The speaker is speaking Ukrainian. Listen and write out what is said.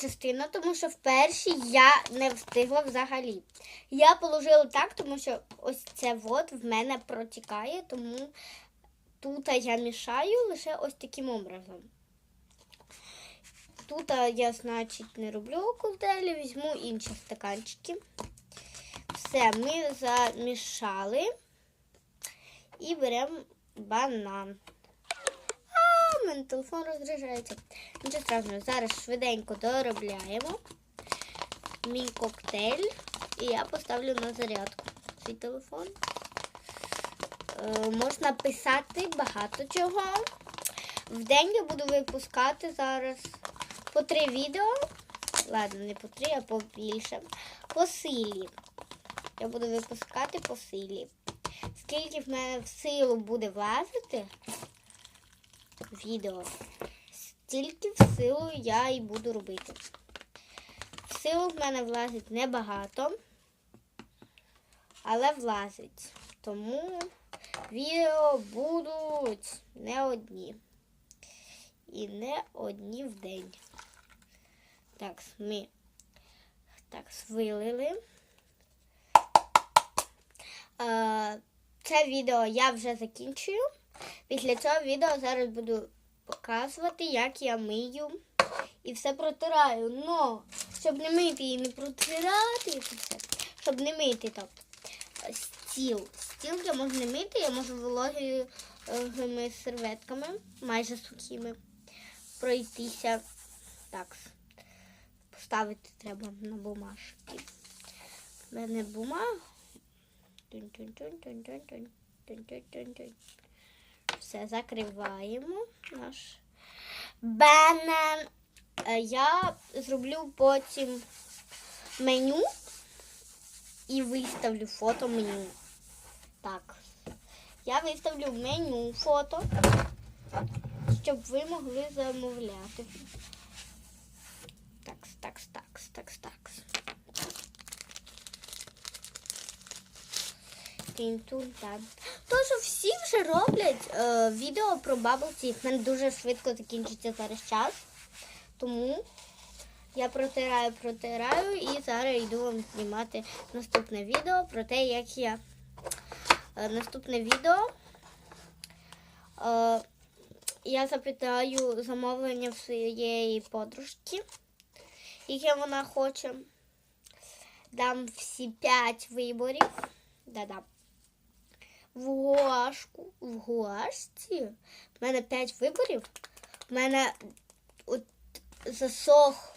частина, тому що в першій я не встигла взагалі. Я положила так, тому що ось це вот в мене протікає, тому тут я мішаю лише ось таким образом. Тут я, значить, не роблю ковделі, візьму інші стаканчики. Все, ми замішали і беремо банан. Мене телефон розряджається. Нічого страшного, зараз швиденько доробляємо мій коктейль. І я поставлю на зарядку свій телефон. Е, можна писати багато чого. В день я буду випускати зараз по три відео. Ладно, не по три, а побільше. По силі. Я буду випускати по силі. Скільки в мене в силу буде влазити відео, стільки в силу я і буду робити. В силу в мене влазить небагато, але влазить. Тому відео будуть не одні. І не одні в день. Так, ми так вилили. Е, Це відео я вже закінчую. Після цього відео зараз буду показувати, як я мию і все протираю. Но щоб не мити і не протирати. Щоб не мити, тобто стіл. Стіл я можу не мити, я можу вологими серветками, майже сухими, пройтися. Так, поставити треба на бумажки. У мене бумага. Тунь-тунь-тунь-тунь-тунь-тунь. Все, закриваємо наш банан. Е, Я зроблю потім меню і виставлю фото меню. Так. Я виставлю меню фото, щоб ви могли замовляти. Тін-тун-тан. Тож всі вже роблять е, відео про Bubble Tea. В мене дуже швидко закінчиться зараз час. Тому я протираю, протираю і зараз йду вам знімати наступне відео про те, як я. Е, наступне відео. Е, я запитаю замовлення в своєї подружки, яке вона хоче. Дам всі п'ять виборів. Да-да. В гуашку. В гуашці. У мене п'ять виборів. У мене от засох